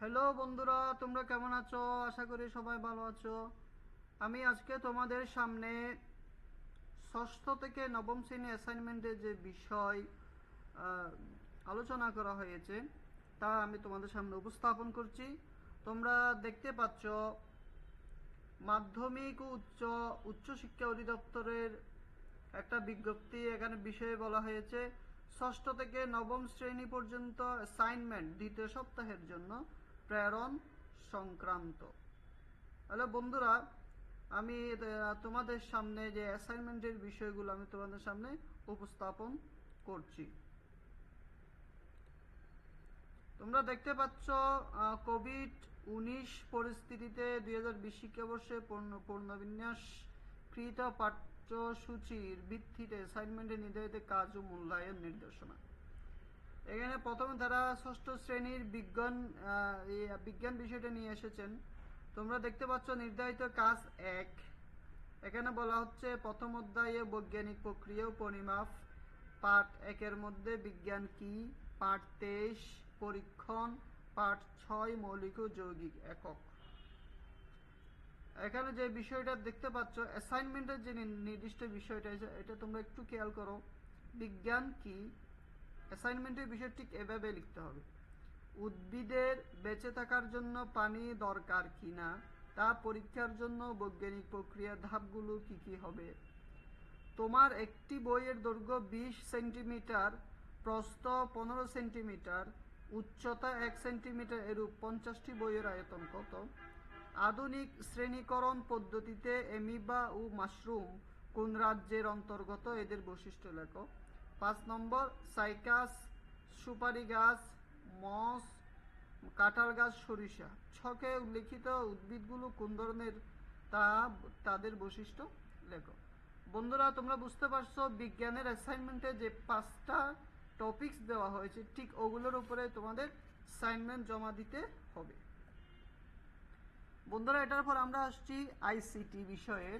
Hello বন্ধুরা, তোমরা কেমন আছো? আশা করি সবাই ভালো আছো। আমি আজকে তোমাদের সামনে ষষ্ঠ থেকে নবম শ্রেণি অ্যাসাইনমেন্টের যে বিষয় আলোচনা করা হয়েছে, তা আমি তোমাদের সামনে উপস্থাপন করছি। তোমরা দেখতে পাচ্ছ, মাধ্যমিক ও উচ্চ উচ্চশিক্ষা অধিদপ্তরের একটা বিজ্ঞপ্তি, এখানে বিষয়ে বলা হয়েছে, ষষ্ঠ থেকে নবম শ্রেণি পর্যন্ত অ্যাসাইনমেন্ট দ্বিতীয় সপ্তাহের জন্য প্রেরণ সংক্রান্ত। তাহলে বন্ধুরা, আমি তোমাদের সামনে যে অ্যাসাইনমেন্টের বিষয়গুলো আমি তোমাদের সামনে উপস্থাপন করছি। তোমরা দেখতে পাচ্ছ কোভিড উনিশ পরিস্থিতিতে দুই হাজার বিশ শিক্ষাবর্ষে পূর্ণ, পূর্ণবিন্যাসকৃত পাঠ্যসূচির ভিত্তিতে অ্যাসাইনমেন্টে নির্ধারিত কাজ ও মূল্যায়ন নির্দেশনা। এখানে প্রথমে তারা ষষ্ঠ শ্রেণির বিজ্ঞান বিজ্ঞান বিষয়টা নিয়ে এসেছেন, তোমরা দেখতে পাচ্ছ নির্ধারিত কাজ এক। এখানে বলা হচ্ছে প্রথম অধ্যায়ে বৈজ্ঞানিক প্রক্রিয়া পরিমাপ পাঠ একের মধ্যে বিজ্ঞান কি পাঠ তেইশ পরীক্ষণ পাঠ ছয় মৌলিক ও যৌগিক একক। এখানে যে বিষয়টা দেখতে পাচ্ছ অ্যাসাইনমেন্টের যে নির্দিষ্ট বিষয়টা, এটা তোমরা একটু খেয়াল করো। বিজ্ঞান কি অ্যাসাইনমেন্টের বিষয় ঠিক এভাবে লিখতে হবে। উদ্ভিদের বেঁচে থাকার জন্য পানি দরকার কিনা তা পরীক্ষার জন্য বৈজ্ঞানিক প্রক্রিয়ার ধাপগুলো কি কি হবে? তোমার একটি বইয়ের দৈর্ঘ্য বিশ সেন্টিমিটার, প্রস্থ পনেরো সেন্টিমিটার, উচ্চতা এক সেন্টিমিটার এরূপ পঞ্চাশটি বইয়ের আয়তন কত? আধুনিক শ্রেণীকরণ পদ্ধতিতে এমিবা ও মাশরুম কোন রাজ্যের অন্তর্গত? এদের বৈশিষ্ট্য লেখো। পাঁচ নম্বর সাইকাস সুপারি গাছ, মস, কাঁঠাল গাছ, সরিষা। ছকে উল্লেখিত উদ্ভিদগুলো কোন ধরনের তা তাদের বৈশিষ্ট্য? লেখো। বন্ধুরা, তোমরা বুঝতে পারছ বিজ্ঞানের অ্যাসাইনমেন্টে যে পাঁচটা টপিকস দেওয়া হয়েছে, ঠিক ওগুলোর উপরে তোমাদের অ্যাসাইনমেন্ট জমা দিতে হবে। বন্ধুরা, এটার পর আমরা আসছি আইসিটি বিষয়ে।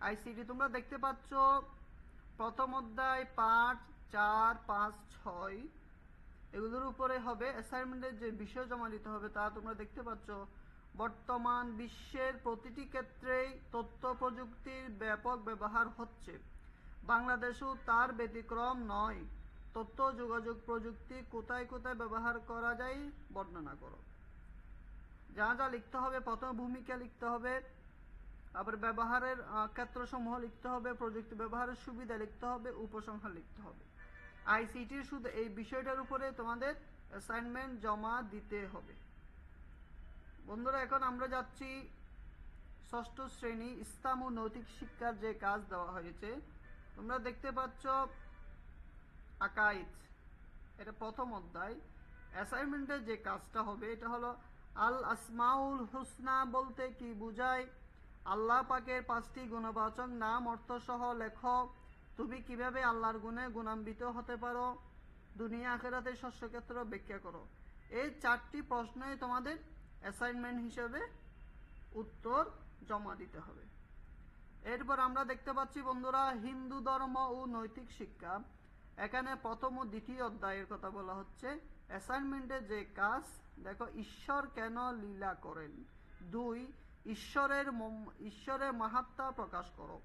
আইসিটি তোমরা দেখতে পাচ্ছ প্রথম অধ্যায়, পাঁচ, চার, পাঁচ, ছয়, এগুলোর উপরে হবে অ্যাসাইনমেন্টের যে বিষয় জমা দিতে হবে, তা তোমরা দেখতে পাচ্ছ। বর্তমান বিশ্বের প্রতিটি ক্ষেত্রেই তথ্য প্রযুক্তির ব্যাপক ব্যবহার হচ্ছে। বাংলাদেশও তার ব্যতিক্রম নয়। তথ্য, যোগাযোগ প্রযুক্তি কোথায় কোথায় ব্যবহার করা যায় বর্ণনা করো। যা যা লিখতে হবে, প্রথম ভূমিকা লিখতে হবে আবার ব্যবহারের ক্ষেত্রসমূহ লিখতে হবে, প্রযুক্তি ব্যবহারের সুবিধা লিখতে হবে, উপসংহার লিখতে হবে। আইসিটির শুধু এই বিষয়টার উপরে তোমাদের অ্যাসাইনমেন্ট জমা দিতে হবে। বন্ধুরা, এখন আমরা যাচ্ছি ষষ্ঠ শ্রেণি, ইসলাম ও নৈতিক শিক্ষার যে কাজ দেওয়া হয়েছে। তোমরা দেখতে পাচ্ছ আকাইদ, এটা প্রথম অধ্যায়। অ্যাসাইনমেন্টের যে কাজটা হবে, এটা হলো আল আসমাউল হুসনা বলতে কি বুঝায়? আল্লাহ পাকের পাঁচটি গুণবাচক নাম অর্থ সহ লেখ তুমি কীভাবে আল্লাহর গুণে গুণান্বিত হতে পারো? দুনিয়া আখেরাতে শস্যক্ষেত্র ব্যাখ্যা করো। এই চারটি প্রশ্নই তোমাদের অ্যাসাইনমেন্ট হিসেবে উত্তর জমা দিতে হবে। এরপর আমরা দেখতে পাচ্ছি, বন্ধুরা, হিন্দু ধর্ম ও নৈতিক শিক্ষা। এখানে প্রথম ও দ্বিতীয় অধ্যায়ের কথা বলা হচ্ছে। অ্যাসাইনমেন্টের যে কাজ, দেখো, ঈশ্বর কেন লীলা করেন? দুই ঈশ্বরের ঈশ্বরের মাহাত্মা প্রকাশ করো।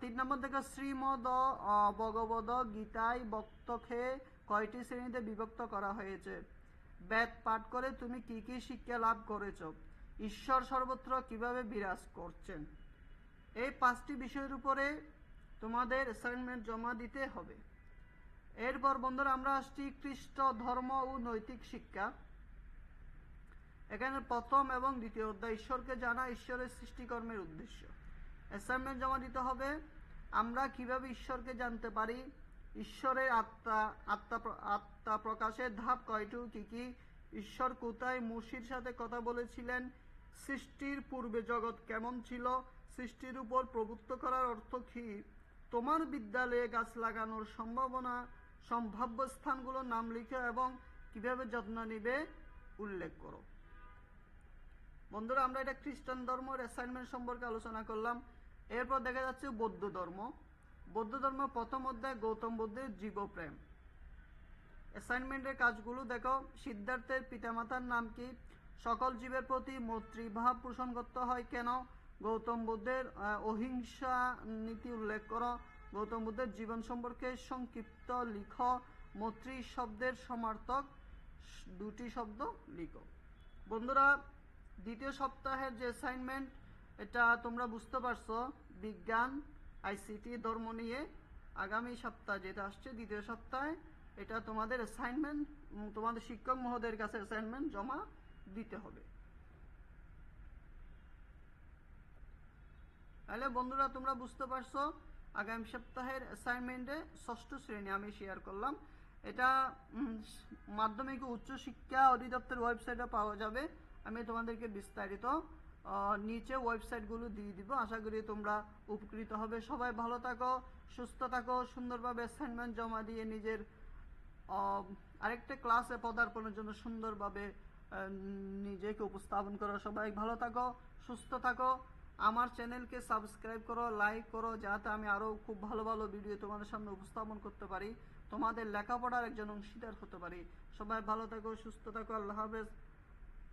তিন নম্বর দেখো, শ্রীমদ ভগবদ গীতায় বক্তকে কয়টি শ্রেণীতে বিভক্ত করা হয়েছে? বেদ পাঠ করে তুমি কি কি শিক্ষা লাভ করেছ? ঈশ্বর সর্বত্র কীভাবে বিরাজ করছেন? এই পাঁচটি বিষয়ের উপরে তোমাদের অ্যাসাইনমেন্ট জমা দিতে হবে। এরপর বন্ধুরা আমরা আসছি খ্রিস্ট ধর্ম ও নৈতিক শিক্ষা। এখানে প্রথম এবং দ্বিতীয় অধ্যায়, ঈশ্বরকে জানা ঈশ্বরের সৃষ্টিকর্মের উদ্দেশ্য। অ্যাসাইনমেন্ট জমা দিতে হবে, আমরা কীভাবে ঈশ্বরকে জানতে পারি? ঈশ্বরের আত্মা আত্মা আত্মা প্রকাশের ধাপ কয়টু কি কি? ঈশ্বর কোথায় মুশির সাথে কথা বলেছিলেন? সৃষ্টির পূর্বে জগৎ কেমন ছিল? সৃষ্টির উপর প্রভুত্ব করার অর্থ কি? তোমার বিদ্যালয়ে গাছ লাগানোর সম্ভাবনা, সম্ভাব্য স্থানগুলোর নাম লিখো এবং কীভাবে যত্ন নিবে? উল্লেখ করো। বন্ধুরা, আমরা এটা খ্রিস্টান ধর্মের অ্যাসাইনমেন্ট সম্পর্কে আলোচনা করলাম। এরপর দেখা যাচ্ছে বৌদ্ধ ধর্ম। বৌদ্ধ ধর্ম প্রথম অধ্যায়, গৌতম বুদ্ধের জীবপ্রেম অ্যাসাইনমেন্টের কাজগুলো দেখো। সিদ্ধার্থের পিতামাতার নাম কি? সকল জীবের প্রতি মৈত্রীভাব পোষণ করতে হয় কেন? গৌতম বুদ্ধের অহিংসা নীতি উল্লেখ করো। গৌতম বুদ্ধের জীবন সম্পর্কে সংক্ষিপ্ত লিখ। মৈত্রী শব্দের সমার্থক দুটি শব্দ লিখো। বন্ধুরা দ্বিতীয় সপ্তাহের যে অ্যাসাইনমেন্ট এটা তোমরা বুঝতে পারছ, বিজ্ঞান আইসিটি ধর্ম নিয়ে আগামী সপ্তাহ যেটা আসছে দ্বিতীয় সপ্তাহে, এটা তোমাদের অ্যাসাইনমেন্ট তোমাদের শিক্ষক মহোদয়ের কাছে অ্যাসাইনমেন্ট জমা দিতে হবে। তাহলে বন্ধুরা, তোমরা বুঝতে পারছ, আগামী সপ্তাহের অ্যাসাইনমেন্টে ষষ্ঠ শ্রেণি আমি শেয়ার করলাম। এটা মাধ্যমিক ও উচ্চ শিক্ষা অধিদপ্তর ওয়েবসাইটে পাওয়া যাবে। আমি তোমাদেরকে বিস্তারিত নিচে ওয়েবসাইটগুলো দিয়ে দিব। আশা করি তোমরা উপকৃত হবে। সবাই ভালো থাকো, সুস্থ থাকো, সুন্দরভাবে অ্যাসাইনমেন্ট জমা দিয়ে নিজের আরেকটা ক্লাসে পদার্পণের জন্য সুন্দরভাবে নিজেকে উপস্থাপন করো সবাই। ভালো থাকো, সুস্থ থাকো। আমার চ্যানেলকে সাবস্ক্রাইব করো লাইক করো, যাতে আমি আরও খুব ভালো ভালো ভিডিও তোমাদের সামনে উপস্থাপন করতে পারি। তোমাদের লেখাপড়ার একজন অংশীদার হতে পারি। সবাই ভালো থাকো, সুস্থ থাকো। আল্লাহ হাফেজ।